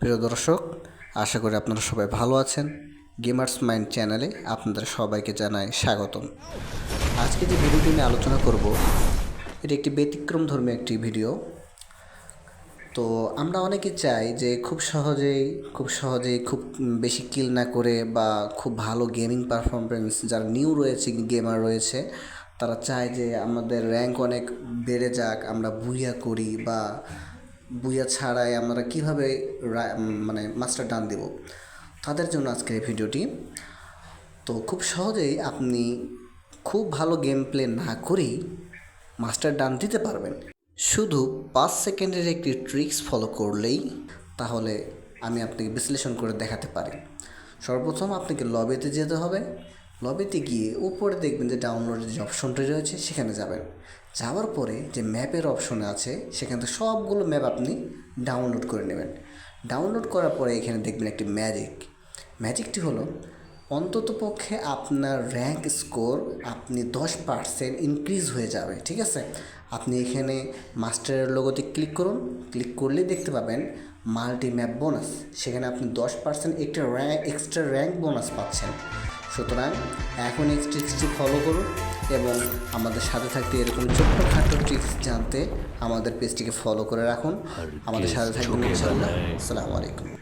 প্রিয় দর্শক, আশা করি আপনারা সবাই ভালো আছেন। গেমার্স মাইন্ড চ্যানেলে আপনাদের সবাইকে জানাই স্বাগতম। আজকে যে ভিডিওটি নিয়ে আলোচনা করব, এটি একটি ব্যতিক্রম ধর্মী একটি ভিডিও। তো আমরা অনেকে চাই যে খুব সহজেই খুব সহজেই খুব বেশি কিল না করে বা খুব ভালো গেমিং পারফরমেন্স যারা নিউ রয়েছে গেমার রয়েছে, তারা চায় যে আমাদের র্যাঙ্ক অনেক বেড়ে যাক, আমরা বুইয়া করি বা বুইয়া ছাড়াই আমরা কীভাবে মানে মাস্টার ডান দেব? তাদের জন্য আজকের এই ভিডিওটি। তো খুব সহজেই আপনি খুব ভালো গেম প্লে না করেই মাস্টার ডান দিতে পারবেন। শুধু পাঁচ সেকেন্ডের একটি ট্রিক্স ফলো করলেই তাহলে আমি আপনাকে বিশ্লেষণ করে দেখাতে পারি। সর্বপ্রথম আপনাকে লবিতে যেতে হবে। লবিতে গিয়ে উপরে দেখবেন যে ডাউনলোডের যে অপশনটা রয়েছে, সেখানে যাবেন। যাওয়ার পরে যে ম্যাপের অপশন আছে, সেখান থেকে সবগুলো ম্যাপ আপনি ডাউনলোড করে নেবেন। ডাউনলোড করার পরে এখানে দেখবেন একটি ম্যাজিক ম্যাজিকটি হলো অন্ততপক্ষে আপনার র্যাঙ্ক স্কোর আপনি দশ পার্সেন্ট ইনক্রিজ হয়ে যাবে ঠিক আছে? আপনি এখানে মাস্টারের লোগোতে ক্লিক করুন ক্লিক করলেই দেখতে পাবেন মাল্টি ম্যাপ বোনাস সেখানে আপনি দশ পার্সেন্ট একটা র্যাঙ্ক এক্সট্রা র্যাঙ্ক বোনাস পাচ্ছেন। সুতরাং এখন এই ট্রিক্সটি ফলো করুন এবং আমাদের সাথে থাকতে এরকম ছোট্টখাটো ট্রিক্স জানতে আমাদের পেজটিকে ফলো করে রাখুন। আমাদের সাথে থাকবেন ইনশাআল্লাহ আসসালামু আলাইকুম।